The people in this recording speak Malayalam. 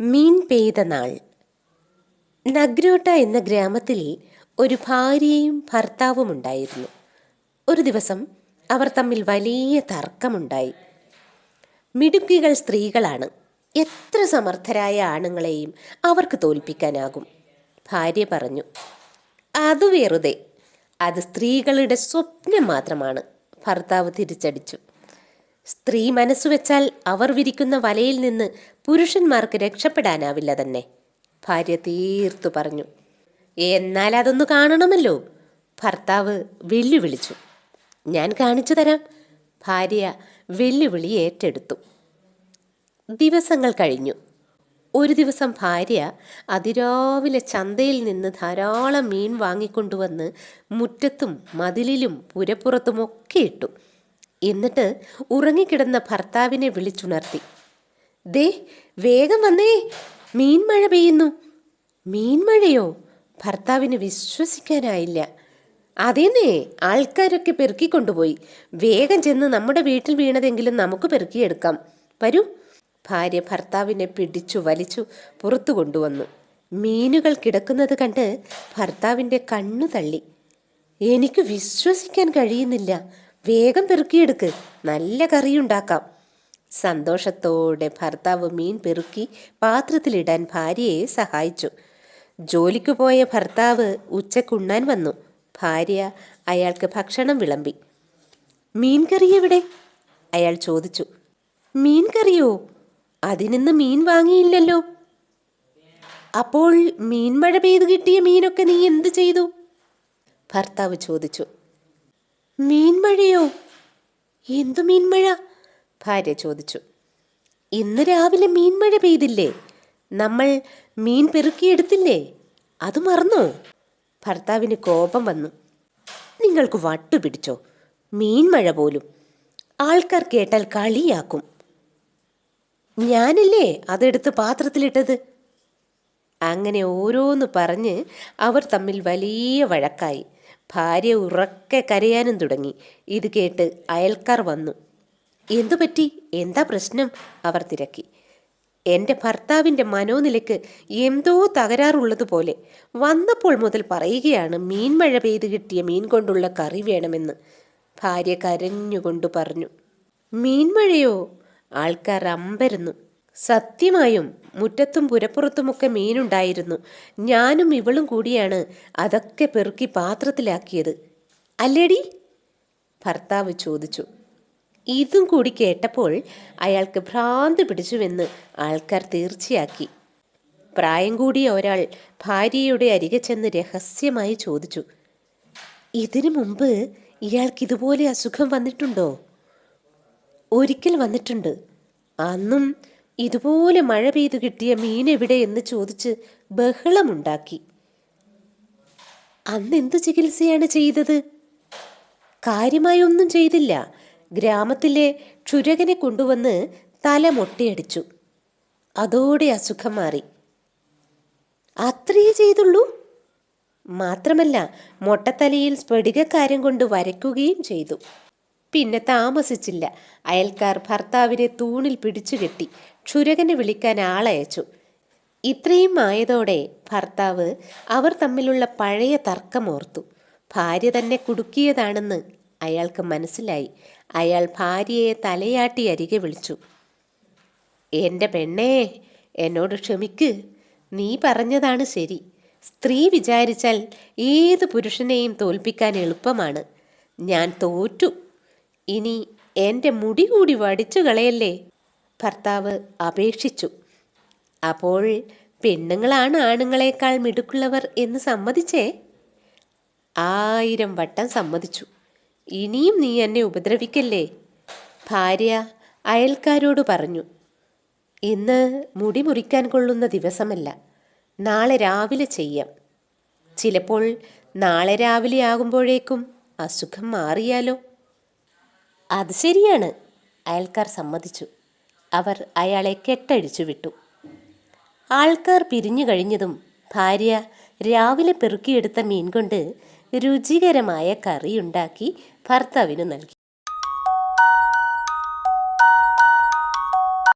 മീൻ പെയ്ത നാൾ. നഗ്രോട്ട എന്ന ഗ്രാമത്തിൽ ഒരു ഭാര്യയും ഭർത്താവും ഉണ്ടായിരുന്നു. ഒരു ദിവസം അവർ തമ്മിൽ വലിയ തർക്കമുണ്ടായി. മിടുക്കികൾ സ്ത്രീകളാണ്. എത്ര സമർത്ഥരായ ആണുങ്ങളെയും അവർക്ക് തോൽപ്പിക്കാനാകും ഭാര്യ പറഞ്ഞു. അത് വെറുതെ. അത് സ്ത്രീകളുടെ സ്വപ്നം മാത്രമാണ് ഭർത്താവ് തിരിച്ചടിച്ചു. സ്ത്രീ മനസ്സു വെച്ചാൽ അവർ വിരിക്കുന്ന വലയിൽ നിന്ന് പുരുഷന്മാർക്ക് രക്ഷപ്പെടാനാവില്ല തന്നെ. ഭാര്യ തീർത്തു പറഞ്ഞു. എന്നാൽ അതൊന്ന് കാണണമല്ലോ. ഭർത്താവ് വെല്ലുവിളിച്ചു. ഞാൻ കാണിച്ചു തരാം. ഭാര്യ വെല്ലുവിളി ഏറ്റെടുത്തു. ദിവസങ്ങൾ കഴിഞ്ഞു. ഒരു ദിവസം ഭാര്യ അതിരാവിലെ ചന്തയിൽ നിന്ന് ധാരാളം മീൻ വാങ്ങിക്കൊണ്ടുവന്ന് മുറ്റത്തും മതിലിലും പുരപ്പുറത്തുമൊക്കെ ഇട്ടു. എന്നിട്ട് ഉറങ്ങിക്കിടന്ന ഭർത്താവിനെ വിളിച്ചുണർത്തി. ദേ വേഗം വന്നേ. മീൻമഴ പെയ്യുന്നു. മീൻമഴയോ ഭർത്താവിന് വിശ്വസിക്കാനായില്ല. അതേന്നേ ആൾക്കാരൊക്കെ പെറുക്കിക്കൊണ്ടുപോയി. വേഗം ചെന്ന് നമ്മുടെ വീട്ടിൽ വീണതെങ്കിലും നമുക്ക് പെറുക്കിയെടുക്കാം. വരൂ. ഭാര്യ ഭർത്താവിനെ പിടിച്ചു വലിച്ചു പുറത്തു കൊണ്ടുവന്നു. മീനുകൾ കിടക്കുന്നത് കണ്ട് ഭർത്താവിന്റെ കണ്ണു തള്ളി. എനിക്ക് വിശ്വസിക്കാൻ കഴിയുന്നില്ല. വേഗം പെറുക്കിയെടുക്ക്. നല്ല കറിയുണ്ടാക്കാം. സന്തോഷത്തോടെ ഭർത്താവ് മീൻ പെറുക്കി പാത്രത്തിലിടാൻ ഭാര്യയെ സഹായിച്ചു. ജോലിക്ക് പോയ ഭർത്താവ് ഉച്ചക്കുണ്ണാൻ വന്നു. ഭാര്യ അയാൾക്ക് ഭക്ഷണം വിളമ്പി. മീൻ കറി എവിടെ? അയാൾ ചോദിച്ചു. മീൻ കറിയോ? അതിനിന്ന് മീൻ വാങ്ങിയില്ലല്ലോ. അപ്പോൾ മീൻ മഴ പെയ്തു കിട്ടിയ മീനൊക്കെ നീ എന്ത് ചെയ്തു? ഭർത്താവ് ചോദിച്ചു. മീൻമഴയോ? എന്തു മീൻമഴ? ഭാര്യ ചോദിച്ചു. ഇന്ന് രാവിലെ മീൻമഴ പെയ്തില്ലേ? നമ്മൾ മീൻ പെറുക്കിയെടുത്തില്ലേ? അത് മറന്നോ? ഭർത്താവിന് കോപം വന്നു. നിങ്ങൾക്ക് വട്ടുപിടിച്ചോ മീൻമഴ പോലും. ആൾക്കാർ കേട്ടാൽ കളിയാക്കും. ഞാനല്ലേ അതെടുത്ത് പാത്രത്തിലിട്ടത്? അങ്ങനെ ഓരോന്ന് പറഞ്ഞ് അവർ തമ്മിൽ വലിയ വഴക്കായി. ഭാര്യ ഉറക്കെ കരയാനും തുടങ്ങി. ഇത് കേട്ട് അയൽക്കാർ വന്നു. എന്തു പറ്റി? എന്താ പ്രശ്നം? അവർ തിരക്കി. എന്റെ ഭർത്താവിന്റെ മനോനിലയ്ക്ക് എന്തോ തകരാറുള്ളതുപോലെ വന്നപ്പോൾ മുതൽ പറയുകയാണ് മീൻ മഴ പെയ്ത് കിട്ടിയ മീൻ കൊണ്ടുള്ള കറി വേണമെന്ന്. ഭാര്യ കരഞ്ഞുകൊണ്ട് പറഞ്ഞു. മീൻമഴയോ ആൾക്കാർ അമ്പരുന്നു. സത്യമായും മുറ്റത്തും പുരപ്പുറത്തുമൊക്കെ മീനുണ്ടായിരുന്നു. ഞാനും ഇവളും കൂടിയാണ് അതൊക്കെ പെറുക്കി പാത്രത്തിലാക്കിയത്. അല്ലേടി? ഭർത്താവ് ചോദിച്ചു. ഇതും കൂടി കേട്ടപ്പോൾ അയാൾക്ക് ഭ്രാന്ത് പിടിച്ചുവെന്ന് ആൾക്കാർ തീർച്ചയാക്കി. പ്രായം കൂടിയ ഒരാൾ ഭാര്യയുടെ അരികെ ചെന്ന് രഹസ്യമായി ചോദിച്ചു. ഇതിനു മുമ്പ് ഇയാൾക്ക് ഇതുപോലെ അസുഖം വന്നിട്ടുണ്ടോ? ഒരിക്കൽ വന്നിട്ടുണ്ട്. അന്നും ഇതുപോലെ മഴ പെയ്തു കിട്ടിയ മീൻ എവിടെ എന്ന് ചോദിച്ച് ബഹളമുണ്ടാക്കി. അന്ന് എന്തു ചികിത്സയാണ് ചെയ്തത്? കാര്യമായി ഒന്നും ചെയ്തില്ല. ഗ്രാമത്തിലെ ക്ഷുരകനെ കൊണ്ടുവന്ന് തല മൊട്ടയടിച്ചു. അതോടെ അസുഖം മാറി. അത്രയേ ചെയ്തുള്ളൂ? മാത്രമല്ല മൊട്ടത്തലയിൽ സ്ഫടികക്കാരം കൊണ്ട് വരയ്ക്കുകയും ചെയ്തു. പിന്നെ താമസിച്ചില്ല. അയൽക്കാർ ഭർത്താവിനെ തൂണിൽ പിടിച്ചു കെട്ടി ക്ഷുരകനെ വിളിക്കാൻ ആളയച്ചു. ഇത്രയും ആയതോടെ ഭർത്താവ് അവർ തമ്മിലുള്ള പഴയ തർക്കം ഓർത്തു ഭാര്യ തന്നെ കുടുക്കിയതാണെന്ന് അയാൾക്ക് മനസ്സിലായി. അയാൾ ഭാര്യയെ തലയാട്ടി അരികെ വിളിച്ചു. എന്റെ പെണ്ണേ എന്നോട് ക്ഷമിക്ക്. നീ പറഞ്ഞതാണ് ശരി. സ്ത്രീ വിചാരിച്ചാൽ ഏത് പുരുഷനെയും തോൽപ്പിക്കാൻ എളുപ്പമാണ്. ഞാൻ തോറ്റു. ഇനി എന്റെ മുടി കൂടി വടിച്ചു കളയല്ലേ? ഭർത്താവ് അപേക്ഷിച്ചു. അപ്പോൾ പെണ്ണുങ്ങളാണ് ആണുങ്ങളെക്കാൾ മിടുക്കുള്ളവർ എന്ന് സമ്മതിച്ചേ? ആയിരം വട്ടം സമ്മതിച്ചു. ഇനിയും നീ എന്നെ ഉപദ്രവിക്കല്ലേ? ഭാര്യ അയൽക്കാരോട് പറഞ്ഞു. ഇന്ന് മുടി മുറിക്കാൻ കൊള്ളുന്ന ദിവസമല്ല നാളെ രാവിലെ ചെയ്യാം. ചിലപ്പോൾ നാളെ രാവിലെ ആകുമ്പോഴേക്കും അസുഖം മാറിയാലോ? അത് ശരിയാണ്. അയൽക്കാർ സമ്മതിച്ചു. അവർ അയാളെ കെട്ടഴിച്ചു വിട്ടു. ആൾക്കാർ പിരിഞ്ഞു കഴിഞ്ഞതും ഭാര്യ രാവിലെ പെറുക്കിയെടുത്ത മീൻ കൊണ്ട് രുചികരമായ കറിയുണ്ടാക്കി ഭർത്താവിന് നൽകി.